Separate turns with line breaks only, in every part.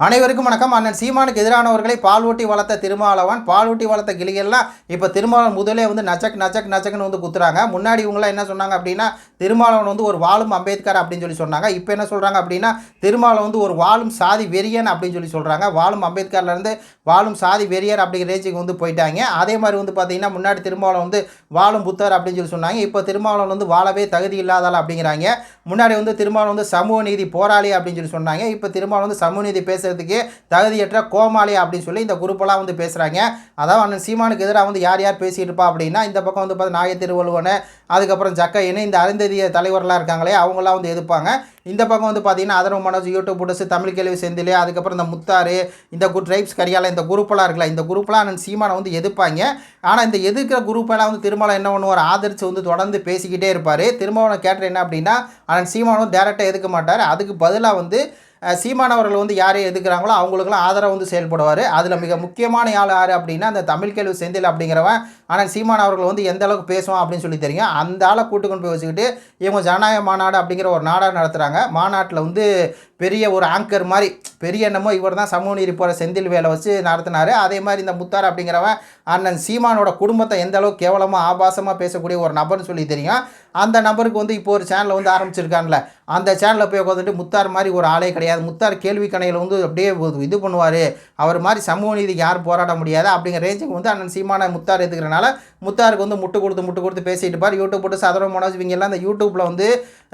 அனைவருக்கும் வணக்கம். அண்ணன் சீமானுக்கு எதிரானவர்களை பாலூட்டி வளர்த்த திருமாவளவன் பாலூட்டி வளர்த்த கிளிகள்லாம் இப்போ திருமாவளவன் முதலே வந்து நச்சக் நச்சக் நச்சக்குன்னு வந்து குத்துறாங்க. முன்னாடி இவங்களாம் என்ன சொன்னாங்க அப்படின்னா திருமாவளவன் வந்து ஒரு வாழும் அம்பேத்கர் அப்படின்னு சொல்லி சொன்னாங்க. இப்போ என்ன சொல்கிறாங்க அப்படின்னா திருமாவளவன் வந்து ஒரு வாழும் சாதி வெறியன் அப்படின்னு சொல்லி சொல்கிறாங்க வாழும் அம்பேத்கர்லேருந்து வாழும் சாதி வெறியர் அப்படிங்கிற ரேஞ்சுக்கு வந்து போயிட்டாங்க. அதே மாதிரி வந்து பார்த்தீங்கன்னா முன்னாடி திருமாவளவன் வந்து வாழும் புத்தர் அப்படின்னு சொல்லி சொன்னாங்க. இப்போ திருமாவளவன் வந்து வாழவே தகுதி இல்லாதால் அப்படிங்கிறாங்க. முன்னாடி வந்து திருமாவளவன் வந்து சமூக நீதி போராளி அப்படின்னு சொல்லி சொன்னாங்க. இப்போ திருமாவளவன் வந்து சமூக நீதி பேசுறதுக்கு தகுதியற்ற கோமாளி அப்படின்னு சொல்லி இந்த குரூப்பெல்லாம் வந்து பேசுகிறாங்க அதாவது அண்ணன் சீமானுக்கு எதிராக வந்து யார் யார் பேசிட்டு இருப்பா அப்படின்னா இந்த பக்கம் வந்து பார்த்தா நாய திருவள்ளுவனை அதுக்கப்புறம் ஜக்கையனு இந்த அருந்ததிய தலைவர்லாம் இருக்காங்களே அவங்களாம் வந்து எதிர்ப்பாங்க. இந்த பக்கம் வந்து பார்த்தீங்கன்னா அதர்வ மனோஜ் யூடியூப் புடசு தமிழ் கேள்வி செந்திலே அதுக்கப்புறம் இந்த முத்தாறு இந்த குட் ட்ரைப்ஸ் கரியால இந்த குரூப்பெல்லாம் இருக்குல்ல இந்த குரூப்லாம் அண்ணன் சீமானை வந்து எதிர்ப்பாங்க. ஆனால் இந்த எதிர்க்கிற குரூப்பெல்லாம் வந்து திருமலை என்ன பண்ணுவார் ஆதரித்து வந்து தொடர்ந்து பேசிக்கிட்டே இருப்பார். திருமாவளவன் கேட்டர் என்ன அப்படின்னா அண்ணன் சீமானும் டேரெக்டாக எதுக்க மாட்டார். அதுக்கு பதிலாக வந்து சீமானவர்கள் வந்து யாரை எதுக்குறாங்களோ அவங்களுக்குலாம் ஆதரவு வந்து செயல்படுவார். அதில் மிக முக்கியமான ஆள் யார் அப்படின்னா அந்த தமிழ் கேள்வி செந்தில் அப்படிங்கிறவன். ஆனால் சீமான் அவர்கள் வந்து எந்த அளவுக்கு பேசுவான் அப்படின்னு சொல்லி தெரியும். அந்த ஆளை கூட்டு கொண்டு போய் வச்சுக்கிட்டு இவங்க ஜனநாயக மாநாடு அப்படிங்கிற ஒரு நாடாக நடத்துகிறாங்க மாநாட்டில் வந்து பெரிய ஒரு ஆங்கர் மாதிரி பெரிய என்னமோ இவர் தான் சமூக நீதி போகிற செந்தில் வேலை வச்சு நடத்தினார். அதே மாதிரி இந்த முத்தார் அப்படிங்கிறவன் அண்ணன் சீமானோட குடும்பத்தை எந்த அளவுக்கு கேவலமாக ஆபாசமாக பேசக்கூடிய ஒரு நபர்னு சொல்லி தெரியும். அந்த நபருக்கு வந்து இப்போ ஒரு சேனலை வந்து ஆரம்பிச்சிருக்கான்ல. அந்த சேனலில் போய் உட்காந்துட்டு முத்தார் மாதிரி ஒரு ஆளே கிடையாது. முத்தார் கேள்வி கணையில் வந்து அப்படியே இது பண்ணுவார். அவர் மாதிரி சமூக நீதிக்கு யாரும் போராட முடியாது அப்படிங்கிற ரேஞ்சுக்கு வந்து அண்ணன் சீமான முத்தார் எடுத்துக்கிறனால முத்தாருக்கு வந்து முட்டு கொடுத்து முட்டு கொடுத்து பேசிட்டு பார் யூடியூப் போட்டு சதர மனோஜ் இவங்கெல்லாம் அந்த இந்த யூடியூப்பில் வந்து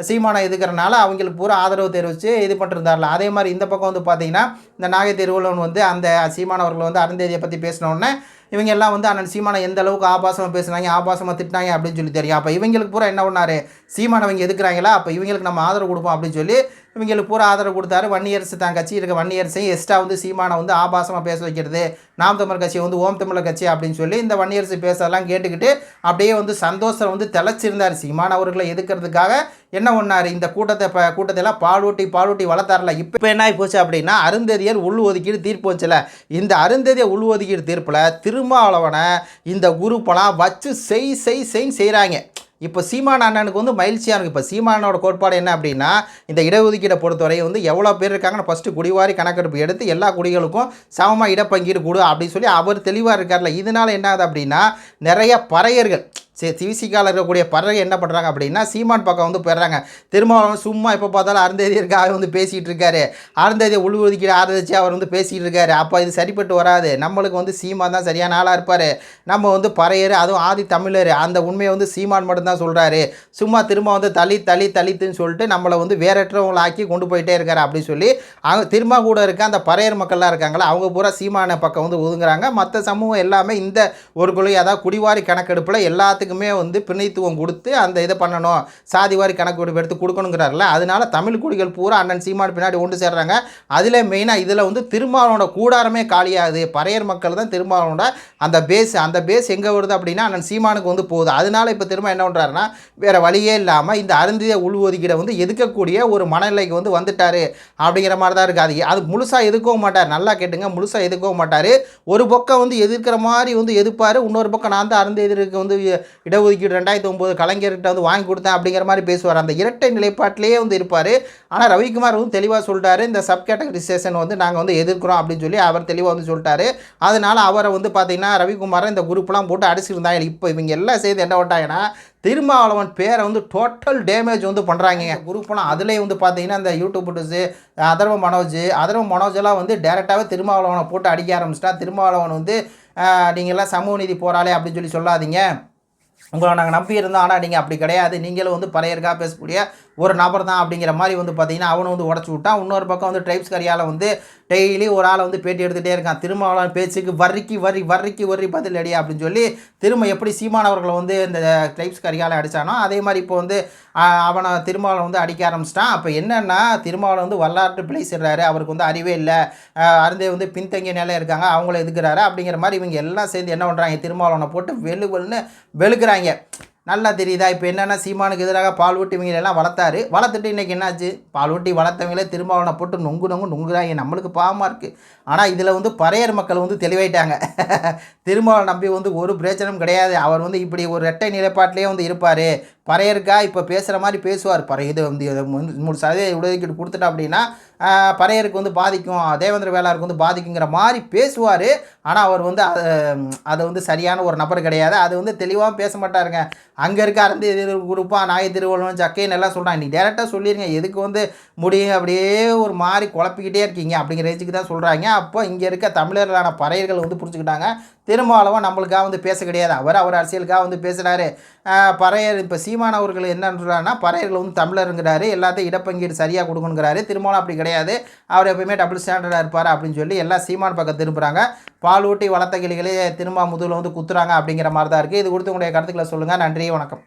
சீமானை எதுக்கிறனால அவங்களுக்கு பூரா ஆதரவு தெரிவித்து இது பண்ணுறது பண்ணிருந்தார்ல அதே மாதிரி இந்த பக்கம் வந்து பார்த்தீங்கன்னா இந்த நாகை திருவள்ளுவன் வந்து அந்த சீமான் அவர்கள் வந்து அருந்தேதியை பற்றி பேசினோடனே இவங்க எல்லாம் வந்து அண்ணன் சீமானை எந்த அளவுக்கு ஆபாசமாக பேசுனாங்க ஆபாசமாக திட்டினாங்க அப்படின்னு சொல்லி தெரியும். அப்போ இவங்களுக்கு பூரா என்ன பண்ணார் சீமானவங்க எதுக்குறாங்களா? அப்போ இவங்களுக்கு நம்ம ஆதரவு கொடுப்போம் அப்படின்னு சொல்லி இவங்களுக்கு பூரா ஆதரவு கொடுத்தாரு. வன்னியரசு தான் கட்சி. இருக்க வன்னியரசையும் எஸ்டா வந்து சீமானை வந்து ஆபாசமாக பேச வைக்கிறது. நாம் தமிழர் கட்சி வந்து ஓம் தமிழர் கட்சி அப்படின்னு சொல்லி இந்த வன்னியரசு பேசலாம் கேட்டுக்கிட்டு அப்படியே வந்து சந்தோஷம் வந்து திளைச்சிருந்தார். சீமான் அவர்களை எதுக்கிறதுக்காக என்ன பண்ணார்? இந்த கூட்டத்தை இப்போ கூட்டத்தெல்லாம் பாலூட்டி பாலூட்டி வளர்த்தாரில்ல இப்போ என்ன ஆகி போச்சு அப்படின்னா அருந்ததியர் உள் ஒதுக்கீடு தீர்ப்பு வச்சுல இந்த அருந்ததியை உள் ஒதுக்கீடு தீர்ப்பில் திருமாவளவனை இந்த குரூப்பெல்லாம் வச்சு செய் செய் செய்ன்னு செய்கிறாங்க இப்போ சீமான அண்ணனுக்கு வந்து மகிழ்ச்சியாக இருக்கும் இப்போ சீமானோட கோட்பாடு என்ன அப்படின்னா இந்த இடஒதுக்கீடை பொறுத்தவரை வந்து எவ்வளோ பேர் இருக்காங்கன்னு ஃபஸ்ட்டு குடிவாரி கணக்கெடுப்பு எடுத்து எல்லா குடிகளுக்கும் சமமாக இடப்பங்கீடு கொடு அப்படின்னு சொல்லி அவர் தெளிவாக இருக்கார்ல. இதனால் என்ன ஆகுது அப்படின்னா நிறைய பறையர்கள் சரி சிவிசிக்காவில் இருக்கக்கூடிய பறவை என்ன பண்ணுறாங்க அப்படின்னா சீமான் பக்கம் வந்து போயிடுறாங்க. திருமாவளவன் சும்மா எப்போ பார்த்தாலும் அருந்ததியருக்காக வந்து பேசிகிட்டு இருக்காரு. அருந்ததியை உள்ஒதுக்கீடு ஆதரிச்சு அவர் வந்து பேசிகிட்டு இருக்காரு. அப்போ இது சரிப்பட்டு வராது. நம்மளுக்கு வந்து சீமான் தான் சரியான ஆளாக இருப்பார். நம்ம வந்து பறையர் அதுவும் ஆதி தமிழர் அந்த உண்மையை வந்து சீமான் மட்டும்தான் சொல்கிறாரு சும்மா திரும்ப வந்து தளி தளி தளித்துன்னு சொல்லிட்டு நம்மளை வந்து வேறற்றவங்களை ஆக்கி கொண்டு போயிட்டே இருக்காரு அப்படின்னு சொல்லி அவங்க திரும்ப கூட இருக்க அந்த பறையர் மக்கள்லாம் இருக்காங்களா அவங்க பூரா சீமான பக்கம் வந்து ஒதுங்குறாங்க. மற்ற சமூகம் எல்லாமே இந்த ஒரு கொள்கை அதாவது குடிவாரி கணக்கெடுப்பில் எல்லாத்துக்கும் வந்து பிணைத்துவம் கொடுத்து அந்த இதை பண்ணணும். சாதிவாரி கணக்கு எடுத்து கொடுக்கணுங்கிறாருல அதனால தமிழ் குடிகள் பூரா அண்ணன் சீமான் பின்னாடி ஒன்று சேர்றாங்க. அதில் மெயினாக இதில் வந்து திருமாவளோட கூடாரமே காலியாகுது. பறையர் மக்கள் தான் திருமாவளோட அந்த பேஸ் அந்த பேஸ் எங்கே வருது அப்படின்னா அண்ணன் சீமானுக்கு வந்து போகுது. அதனால இப்போ திரும்ப என்ன பண்ணுறாருன்னா வேறு வழியே இல்லாமல் இந்த அருந்திய உள்ஒதுக்கீடை வந்து எதுக்கக்கூடிய ஒரு மனநிலைக்கு வந்து வந்துட்டார் அப்படிங்கிற மாதிரி தான் இருக்குது அது அது முழுசாக எதுக்கவும் மாட்டார். நல்லா கேட்டுங்க. முழுசாக எதுக்கவும் மாட்டார். ஒரு பக்கம் வந்து எதிர்க்கிற மாதிரி வந்து எதிர்ப்பார். இன்னொரு பக்கம் நான் தான் அருந்த எதிர்க்க வந்து இடஒதுக்கீடு ரெண்டாயிரத்தி ஒம்பது கலைஞர்கிட்ட வந்து வாங்கி கொடுத்தேன் அப்படிங்கிற மாதிரி பேசுவார். அந்த இரட்டை நிலைப்பாட்டிலேயே வந்து இருப்பார். ஆனால் ரவிக்குமார் வந்து தெளிவாக சொல்லிட்டாரு. இந்த சப் கேட்டகரைசேஷன் வந்து நாங்கள் வந்து எதிர்க்கிறோம் அப்படின்னு சொல்லி அவர் தெளிவாக வந்து சொல்லிட்டாரு. அதனால் அவரை வந்து பார்த்திங்கன்னா ரவிக்குமாரை இந்த குரூப்லாம் போட்டு அடிச்சிருந்தாங்க. இப்போ இவங்க எல்லாம் செய்து என்ன பண்ணிட்டாங்கன்னா திருமாவளவன் பேரை வந்து டோட்டல் டேமேஜ் வந்து பண்ணுறாங்க குரூப்லாம் அதுலேயே வந்து பார்த்தீங்கன்னா இந்த யூடியூப் புட்டுஸு அதர்வ மனோஜ் அதர்வ மனோஜெல்லாம் வந்து டேரெக்டாகவே திருமாவளவனை போட்டு அடிக்க ஆரம்பிச்சிட்டா திருமாவளவன் வந்து நீங்கள்லாம் சமூக நீதி போகிறாளே அப்படின்னு சொல்லி சொல்லாதீங்க. உங்களை நாங்கள் நம்பி இருந்தோம் ஆனால் நீங்கள் அப்படி கிடையாது. நீங்களும் வந்து பறையருக்காக பேசக்கூடிய ஒரு நபர் தான் அப்படிங்கிற மாதிரி வந்து பார்த்திங்கன்னா அவனை வந்து உடச்சி விட்டான். இன்னொரு பக்கம் வந்து ட்ரைப்ஸ் கரியால் வந்து டெய்லி ஒரு ஆளை வந்து பேட்டி எடுத்துகிட்டே இருக்கான். திருமாவளவன் பேச்சுக்கு வர்றிக்கு வரி வர்றிக்கு வரி பதில் அப்படின்னு சொல்லி திரும்ப எப்படி சீமானவர்களை வந்து இந்த ட்ரைப்ஸ் கரியால் அடித்தானோ அதே மாதிரி இப்போ வந்து அவனை திருமாவளவன் வந்து அடிக்க ஆரம்பிச்சிட்டான். அப்போ என்னென்னா திருமாவளவன் வந்து வரலாற்று பிழை செய்கிறாரு அவருக்கு வந்து அறிவே இல்லை. அருந்தே வந்து பின்தங்கிய நிலை இருக்காங்க. அவங்கள எதுக்குறாரு அப்படிங்கிற மாதிரி இவங்க எல்லாம் சேர்ந்து என்ன பண்ணுறாங்க திருமாவளவனை போட்டு வெளு வெளுன்னு வெளுக்கிறாங்க. நல்லா தெரியுதா? இப்போ என்னென்னா சீமானுக்கு எதிராக பால் ஊட்டி எல்லாம் வளர்த்தாரு. வளர்த்துட்டு இன்றைக்கி என்னாச்சு? பால் ஊட்டி வளர்த்தவங்களே அவனை போட்டு நொங்கு நொங்கு நொங்குறாங்க. நம்மளுக்கு பாவமாக இருக்குது ஆனால் இதில் வந்து பறையர் மக்கள் வந்து தெளிவாயிட்டாங்க. திருமாவளவன் நம்பி வந்து ஒரு பிரச்சனையும் கிடையாது. அவர் வந்து இப்படி ஒரு ரெட்டை நிலைப்பாட்டிலே வந்து இருப்பார். பறையருக்கா இப்போ பேசுகிற மாதிரி பேசுவார். பறைய இது வந்து மூணு சதவீத இடஒதுக்கீடு கொடுத்துட்டா அப்படின்னா பறையருக்கு வந்து பாதிக்கும் தேவேந்திர வேளாருக்கு வந்து பாதிக்குங்கிற மாதிரி பேசுவார். ஆனால் அவர் வந்து அதை அதை வந்து சரியான ஒரு நபர் கிடையாது. அது வந்து தெளிவாக பேச மாட்டாருங்க. அங்கே இருக்க அறந்து குரூப்பாக நாய திருவள்ளுவன் சக்கைன்னு எல்லாம் சொல்கிறான் நீ டேரெக்டாக சொல்லிடுங்க எதுக்கு வந்து முடியும் அப்படியே ஒரு மாதிரி குழப்பிக்கிட்டே இருக்கீங்க அப்படிங்கிற ரேஞ்சுக்கு தான் சொல்கிறாங்க அப்போ இங்கே இருக்க தமிழர்களான பறையர்கள் வந்து புரிஞ்சுக்கிட்டாங்க. திருமாவளவன் நம்மளுக்காக வந்து பேச கிடையாது. அவர் அவர் அரசியலுக்காக வந்து பேசுகிறாரு பறையர் இப்போ சீமான் அவர்கள் என்னன்றாருன்னா பறையர்கள் வந்து தமிழருங்கிறாரு. எல்லாத்தையும் இடப்பங்கீடு சரியாக கொடுக்கணுங்கிறாரு. திருமாவளம் அப்படி கிடையாது. அவர் எப்பயுமே டபுள் ஸ்டாண்டர்டாக இருப்பார் அப்படின்னு சொல்லி எல்லாம் சீமான் பக்கம் திரும்புகிறாங்க பால் ஊட்டி வளர்த்த கிளிகளே திரும்ப முதுகில் வந்து குத்துறாங்க அப்படிங்கிற மாதிரி தான் இருக்குது இது கொடுத்து உங்களுடைய கருத்துக்களை சொல்லுங்கள் நன்றி வணக்கம்.